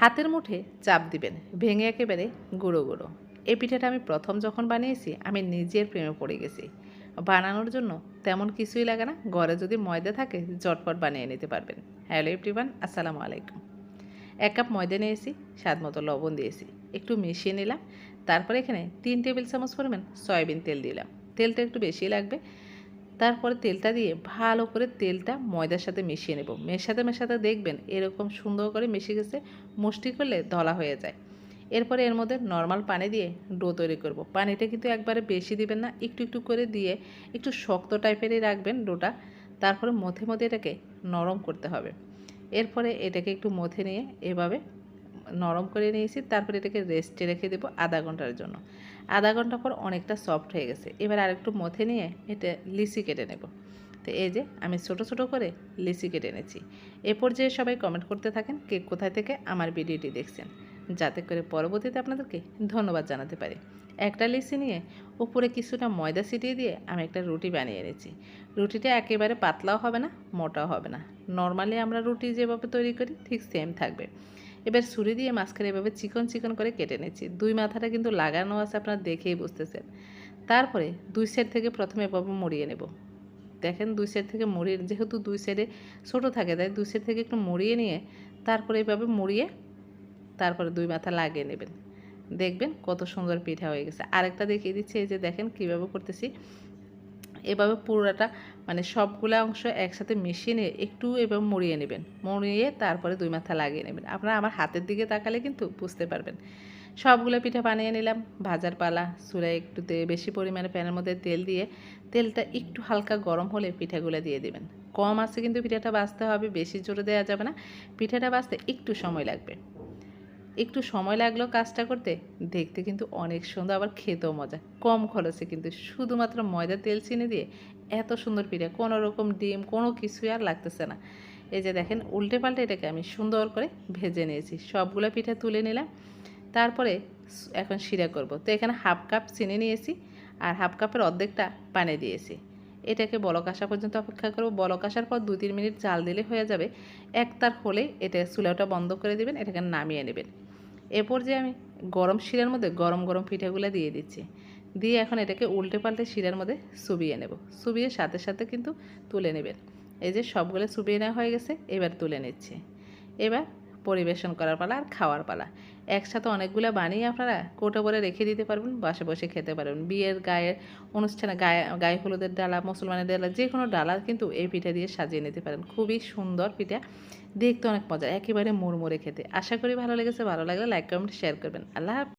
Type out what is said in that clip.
হাতের মুঠে চাপ দিবেন, ভেঙে একেবারে গুঁড়ো গুঁড়ো। এই পিঠাটা আমি প্রথম যখন বানিয়েছি, আমি নিজের প্রেমে পড়ে গেছি। বানানোর জন্য তেমন কিছুই লাগে না, ঘরে যদি ময়দা থাকে জটপট বানিয়ে নিতে পারবেন। হ্যালো এভরিওয়ান, আসসালামু আলাইকুম। এক কাপ ময়দা নিয়েছি স্বাদ মতো লবণ দিয়েছি, একটু মিশিয়ে নিলাম, তারপরে এখানে তিন টেবিল চামচ পরিমাণ সয়াবিন তেল দিলাম। তেলটা একটু বেশি লাগবে তারপরে তেলটা দিয়ে ভালো করে তেলটা ময়দার সাথে মিশিয়ে নেব। মেশাতে মেশাতে দেখবেন এরকম সুন্দর করে মিশে গেছে, মুষ্টি করলে ধলা হয়ে যায়। এরপরে এর মধ্যে নর্মাল পানি দিয়ে ডো তৈরি করব। পানিটা কিন্তু একবারে বেশি দিবেন না, একটু একটু করে দিয়ে একটু শক্ত টাইপেরই রাখবেন ডোটা তারপরে মধ্যে মধ্যে এটাকে নরম করতে হবে। এরপরে এটাকে একটু মথে নিয়ে এভাবে নরম করে নিয়েছি, তারপরে এটাকে রেস্টে রেখে দেবো আধা ঘণ্টার জন্য। আধা ঘণ্টা পর অনেকটা সফট হয়ে গেছে। এবার আরেকটু মথে নিয়ে এটা লিচি কেটে নেব। তো এই যে আমি ছোট ছোট করে লিচি কেটে এনেছি এ পর্যায়ে সবাই কমেন্ট করতে থাকেন কে কোথায় থেকে আমার ভিডিওটি দেখছেন। যাতে করে পরবর্তীতে আপনাদেরকে ধন্যবাদ জানাতে পারি। একটা লিচি নিয়ে উপরে কিছুটা ময়দা ছিটিয়ে দিয়ে আমি একটা রুটি বানিয়ে এনেছি রুটিটা একেবারে পাতলাও হবে না, মোটাও হবে না। নর্মালি আমরা রুটি যেভাবে তৈরি করি, ঠিক সেম থাকবে। এবার ছুরি দিয়ে মাঝখানে এভাবে চিকন চিকন করে কেটে নিচ্ছি। দুই মাথাটা কিন্তু লাগানো আছে, আপনারা দেখেই বুঝতেছেন। তারপরে দুই সাইড থেকে প্রথমে এভাবে মুড়িয়ে নেব। দেখেন দুই সাইড থেকে মুড়িয়ে, যেহেতু দুই সাইডে ছোটো থাকে, তাই দুই সাইড থেকে একটু মুড়িয়ে নিয়ে তারপরে এভাবে মুড়িয়ে তারপরে দুই মাথা লাগিয়ে নেবেন। দেখবেন কত সুন্দর পিঠা হয়ে গেছে। আরেকটা দেখিয়ে দিচ্ছি, এই যে দেখেন কীভাবে করতেছি। এভাবে পুরোটা মানে সবগুলো অংশ একসাথে মিশিয়ে নিয়ে একটু এভাবে মুড়িয়ে নেবেন। মুড়িয়ে তারপরে দুই মাথা লাগিয়ে নেবেন। আপনারা আমার হাতের দিকে তাকালে কিন্তু বুঝতে পারবেন। সবগুলো পিঠা বানিয়ে নিলাম, ভাজার পালা, চুলায় একটু বেশি পরিমাণে প্যানের মধ্যে তেল দিয়ে, তেলটা একটু হালকা গরম হলে পিঠাগুলো দিয়ে দেবেন। কম আছে কিন্তু পিঠাটা বাছতে হবে, বেশি জোরে দেওয়া যাবে না। পিঠাটা বাছতে একটু সময় লাগবে। একটু সময় লাগল কাজটা করতে, দেখতে কিন্তু অনেক সুন্দর, আবার খেতেও মজা। কম খরচে কিন্তু শুধুমাত্র ময়দা, তেল, চিনি দিয়ে এত সুন্দর পিঠা, কোনো রকম ডিম, কোনো কিছুই আর লাগতেছে না। এই যে দেখেন উল্টে পাল্টে এটাকে আমি সুন্দর করে ভেজে নিয়েছি। সবগুলো পিঠা তুলে নিলাম, তারপরে এখন শিরা করব। তো এখানে হাফ কাপ চিনি নিয়েছি আর হাফ কাপের অর্ধেকটা পানি দিয়েছি। এটাকে বলক আসা পর্যন্ত অপেক্ষা করব। বলক আসার পর দু তিন মিনিট জাল দিলে হয়ে যাবে। এক তার হলে এটা চুলাটা বন্ধ করে দেবেন, এটাকে নামিয়ে নেবেন। এরপর যে আমি গরম শিরার মধ্যে গরম গরম পিঠাগুলো দিয়ে দিচ্ছি, দিয়ে এখন এটাকে উল্টে পাল্টে শিরার মধ্যে চুবিয়ে নেব। চুবিয়ে সাথে সাথে কিন্তু তুলে নেবেন। এই যে সবগুলো চুবিয়ে নেওয়া হয়ে গেছে, এবার তুলে নিচ্ছে। এবার পরিবেশন করার পালা আর খাওয়ার পালা। একসাথে অনেকগুলো বানিয়ে আপনারা কোটো করে রেখে দিতে পারবেন, বসে বসে খেতে পারবেন। বিয়ের গায়ের অনুষ্ঠানে গায়ে গায়ে হলুদের ডালা, মুসলমানের ডালা যে কোনো ডালা কিন্তু এই পিঠা দিয়ে সাজিয়ে নিতে পারেন। খুবই সুন্দর পিঠা, দেখতে অনেক মজা একেবারে মুড়মুড়ে খেতে। আশা করি ভালো লেগেছে, ভালো লাগলে লাইক কমেন্ট শেয়ার করবেন। আল্লাহ।